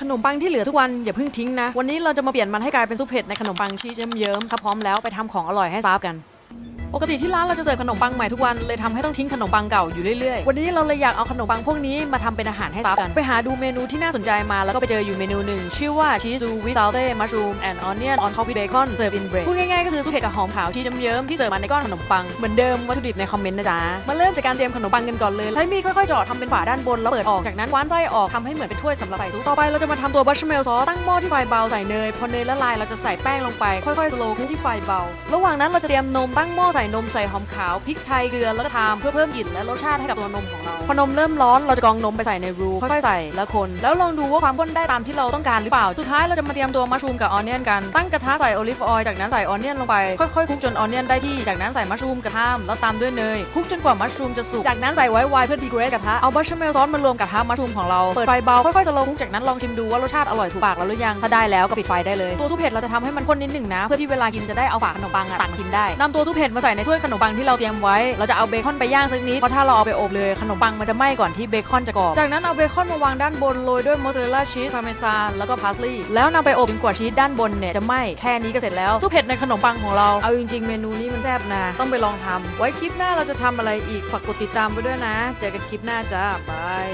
ขนมปังที่เหลือทุกวันอย่าเพิ่งทิ้งนะ วันนี้เราจะมาเปลี่ยนมันให้กลายเป็นซุปเผ็ดในขนมปังชีสเยิ้มๆถ้าพร้อมแล้วไปทำของอร่อยให้ทราบกัน ปกติที่ร้านเราจะเสิร์ฟขนมปังใหม่ทุกวันเลยทำให้ต้องทิ้งขนมปังเก่าอยู่เรื่อยๆ วันนี้เราเลยอยากเอาขนมปังพวกนี้มาทำเป็นอาหารให้ทราบกันไปหาดูเมนูที่น่าสนใจมาแล้วก็ไปเจออยู่เมนูหนึ่งชื่อว่า cheese with saute mushroom and onion on top with bacon served in bread พูดง่ายๆก็คือซุปเผ็ดกับหอมขาวที่เยิ้มๆที่เสิร์ฟมาในก้อนขนมปังเหมือนเดิมวัตถุดิบในคอมเมนต์นะจ๊ะมาเริ่มจากการเตรียมขนมปังกันก่อนเลยใช้มีดค่อยๆเจาะทำเป็นฝาด้านบนแล้วเปิดออกจากนั้นคว้านไส้ออกทำให้เหมือนเป็นถ้วยสำหรับใส่ซุปต่อไปเราจะมาทำตัวบัชเชอร์เมลซอสตั้งหม้อที่ไฟเบาใส่เนยพอเนยละลายเราจะใส่แป้งลงไปค่อยๆสโลว์คุกที่ไฟเบา ระหว่างนั้นเราจะเตรียมนมตั้งหม้อใส่นมใส่หอมขาวพริกไทยเกลือแล้วก็ทามเพื่อเพิ่มกลิ่นและรสชาติให้กับตัวนมของเราพอนมเริ่มร้อนเราจะกรองนมไปใส่ในรูค่อยๆใส่แล้วคนแล้วลองดูว่าความข้นได้ตามที่เราต้องการหรือเปล่าสุดท้ายเราจะมาเตรียมตัวมัชรูมกับออนเนียนกันตั้งกระทะใส่โอลิฟออยล์จากนั้นใส่ออนเนียนลงไปค่อยๆคลุกจนออนเนียนได้ที่จากนั้นใส่มัชรูมกระทามแล้วตามด้วยเนยคลุกจนกว่ามัชรูมจะสุกจากนั้นใส่ไวท์ไวน์เพื่อดีเกรดกระทะเอาบัชเชอร์เมลซอสมารวมกับทะมัชรูมของเราเปิดไฟเบาค่อยๆสโลว์คุกจากนั้นลองชิมดูว่ารสชาติอร่อยถูกปากเราหรือยังถ้าได้แล้วก็ปิดไฟได้เลยตัวซุปเผ็ดเราจะทำให้มันข้นนิดหนึ่งนะ เพื่อที่เวลากินจะได้เอาฝาขนมปังอะตักกินได้นำตัวซุปเผ็ดมาใส่ในถ้วยขนมปังที่เราเตรียมไว้ เราจะเอาเบคอนไปย่างสักนิด เพราะถ้าเราเอาไปอบเลยขนมปังมันจะไหม้ก่อนที่เบคอนจะกรอบ จากนั้นเอาเบคอนมาวางด้านบนโรยด้วยมอสซาเรลล่าชีส พาเมซานแล้วก็พาสลีย์แล้วนำไปอบจนกว่าชีสด้านบนเนี่ยจะไหม้แค่นี้ก็เสร็จแล้วซุปเผ็ดในขนมปังของเรา เอาจริงๆ เมนูนี้มันแซ่บนะ ต้องไปลองทำไว้คลิปหน้าเราจะทำอะไรอีก ฝากกดติดตามไปด้วยนะ เจอกันคลิปหน้าจ้าบาย